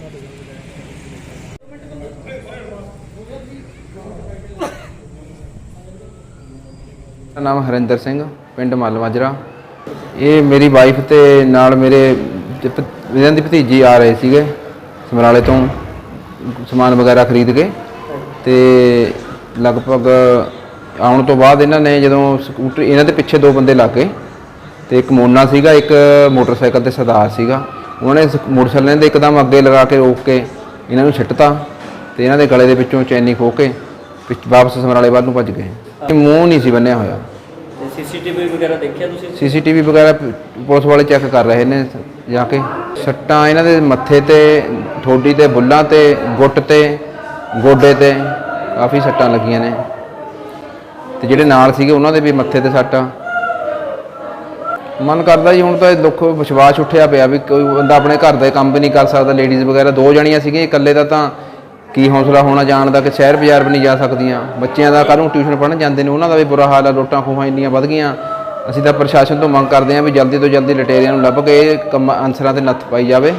ਮੇਰਾ ਨਾਮ ਹਰਿੰਦਰ ਸਿੰਘ, ਪਿੰਡ ਮਲਮਾਜਰਾ ਇਹ ਮੇਰੀ ਵਾਈਫ ਤੇ ਨਾਲ ਮੇਰੇ ਤੇ ਇਹਨਾਂ ਦੀ ਭਤੀਜੀ ਆ ਰਹੇ ਸੀਗੇ ਸਮਰਾਲੇ ਤੋਂ ਸਮਾਨ ਵਗੈਰਾ ਖਰੀਦ ਕੇ ਤੇ ਲਗਭਗ ਆਉਣ ਤੋਂ ਬਾਅਦ ਇਹਨਾਂ ਨੇ ਜਦੋਂ ਸਕੂਟਰ, ਇਹਨਾਂ ਦੇ ਪਿੱਛੇ ਦੋ ਬੰਦੇ ਲੱਗ ਗਏ ਤੇ ਇੱਕ ਮੋਨਾ ਸੀਗਾ, ਇੱਕ ਮੋਟਰਸਾਈਕਲ ਤੇ ਸਰਦਾਰ ਸੀਗਾ। ਉਹਨਾਂ ਨੇ ਮੋਟਰਸਾਈਕਲ ਦੇ ਇੱਕਦਮ ਅੱਗੇ ਲਗਾ ਕੇ ਰੋਕ ਕੇ ਇਹਨਾਂ ਨੂੰ ਛੱਟਤਾ ਤੇ ਇਹਨਾਂ ਦੇ ਗਲੇ ਦੇ ਵਿੱਚੋਂ ਚੈਨੀ ਖੋ ਕੇ ਪਿੱਛ- ਵਾਪਸ ਸਮਰਾਲੇ ਵੱਲ ਨੂੰ ਭੱਜ ਗਏ। ਇਹ ਮੂੰਹ ਨਹੀਂ ਸੀ ਬੰਨਿਆ ਹੋਇਆ। ਸੀਸੀਟੀਵੀ ਵਗੈਰਾ ਦੇਖਿਆ ਤੁਸੀਂ? ਸੀਸੀਟੀਵੀ ਵਗੈਰਾ ਪ- ਪੁਲਿਸ ਵਾਲੇ ਚੈੱਕ ਕਰ ਰਹੇ ਨੇ ਜਾ ਕੇ। ਸੱਟਾਂ ਇਹਨਾਂ ਦੇ ਮੱਥੇ ਤੇ ਠੋਡੀ ਤੇ ਬੁੱਲਾਂ ਤੇ ਗੁੱਟ ਤੇ ਗੋਡੇ ਤੇ ਕਾਫੀ ਸੱਟਾਂ ਲੱਗੀਆਂ ਨੇ। ਤੇ ਜਿਹੜੇ ਨਾਲ ਸੀਗੇ ਉਹਨਾਂ ਦੇ ਵੀ ਮੱਥੇ ਤੇ ਸੱਟ ਮਨ ਕਰਦਾ ਜੀ, ਹੁਣ ਤਾਂ ਇਹ ਦੁੱਖ ਵਿਸ਼ਵਾਸ ਉੱਠਿਆ ਪਿਆ ਵੀ ਕੋਈ ਬੰਦਾ ਆਪਣੇ ਘਰ ਦੇ ਕੰਮ ਵੀ ਨਹੀਂ ਕਰ ਸਕਦਾ ਲੇਡੀਜ਼ ਵਗੈਰਾ ਦੋ ਜਣੀਆਂ ਸੀਗੀਆਂ, ਇਕੱਲੇ ਦਾ ਤਾਂ ਕੀ ਹੌਸਲਾ ਹੋਣਾ, ਜਾਣ ਦਾ ਕਿ ਸ਼ਹਿਰ ਬਾਜ਼ਾਰ ਵੀ ਨਹੀਂ ਜਾ ਸਕਦੀਆਂ। ਬੱਚਿਆਂ ਦਾ ਕੱਲ੍ਹ ਨੂੰ ਟਿਊਸ਼ਨ ਪੜ੍ਹਨ ਜਾਂਦੇ ਨੇ, ਉਹਨਾਂ ਦਾ ਵੀ ਬੁਰਾ ਹਾਲ ਆ ਲੋਟਾਂ ਖੋਹਾਂ ਇੰਨੀਆਂ ਵੱਧ ਗਈਆਂ। ਅਸੀਂ ਤਾਂ ਪ੍ਰਸ਼ਾਸਨ ਤੋਂ ਮੰਗ ਕਰਦੇ ਹਾਂ ਵੀ ਜਲਦੀ ਤੋਂ ਜਲਦੀ ਲਟੇਰਿਆਂ ਨੂੰ ਲੱਭ ਕੇ ਕੰਮ ਅਨਸਰਾਂ ਤੇ ਨੱਥ ਪਾਈ ਜਾਵੇ।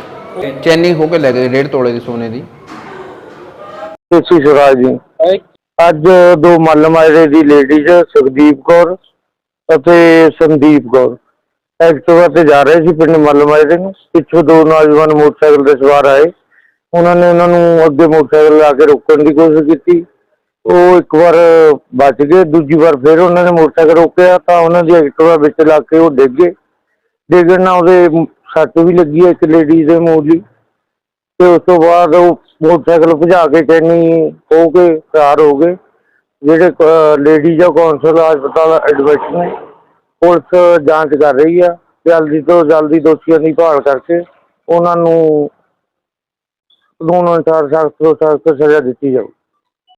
ਚੈਨੀ ਹੋ ਕੇ ਲੈ ਗਏ ਡੇਢ ਤੋਲੇ ਦੀ ਸੋਨੇ ਦੀ। ਸਤਿ ਸ਼੍ਰੀ ਜੀ। ਅੱਜ ਦੋ ਮੱਲ ਮਾਜਰੇ ਦੀ ਲੇਡੀਜ਼ ਸੁਖਦੀਪ ਕੌਰ ਅਤੇ ਸੰਦੀਪ ਕੌਰ। ਐਕਟਿਵਾ ਤੇ ਜਾ ਰਹੇ ਸੀ ਪਿੰਡ ਮੱਲ ਮਾਜਰੇ ਨੂੰ। ਪਿੱਛੋਂ ਦੋ ਨੌਜਵਾਨ ਮੋਟਰਸਾਈਕਲ ਤੇ ਸਵਾਰ ਆਏ। ਉਹਨਾਂ ਨੇ ਉਹਨਾਂ ਨੂੰ ਅੱਗੇ ਮੋਟਰਸਾਈਕਲ ਲਾ ਕੇ ਰੋਕਣ ਦੀ ਕੋਸ਼ਿਸ਼ ਕੀਤੀ। ਉਹ ਇੱਕ ਵਾਰ ਬਚ ਗਏ, ਦੂਜੀ ਵਾਰ ਫਿਰ ਉਹਨਾਂ ਨੇ ਮੋਟਰਸਾਈਕਲ ਰੋਕਿਆ ਤਾਂ ਉਹਨਾਂ ਦੀ ਐਕਟਿਵਾ ਵਿੱਚ ਲੱਗ ਕੇ ਉਹ ਡਿੱਗ ਗਏ। ਡਿੱਗਣ ਨਾਲ ਉਹਦੇ ਸੱਟ ਵੀ ਲੱਗੀ ਹੈ ਇੱਕ ਲੇਡੀ ਦੇ ਮੂੰਹ ਲਈ ਤੇ ਉਸ ਤੋਂ ਬਾਅਦ ਉਹ ਮੋਟਰਸਾਈਕਲ ਭਜਾ ਕੇ ਚੈਨੀ ਹੋ ਕੇ ਫਰਾਰ ਹੋ ਗਏ। ਜਿਹੜੇ ਲੇਡੀ ਜਾਂ ਕੌਂਸਲ, ਹਸਪਤਾਲ ਐਡਮਿਟ ਨੇ ਪੁਲਿਸ ਜਾਂਚ ਕਰ ਰਹੀ ਆ, ਜਲਦੀ ਤੋਂ ਜਲਦੀ ਦੋਸ਼ੀਆਂ ਦੀ ਭਾਲ ਕਰਕੇ ਉਹਨਾਂ ਨੂੰ ਕਾਨੂੰਨ ਅਨੁਸਾਰ ਸਖਤ ਤੋਂ ਸਖਤ ਸਜ਼ਾ ਦਿੱਤੀ ਜਾਊ।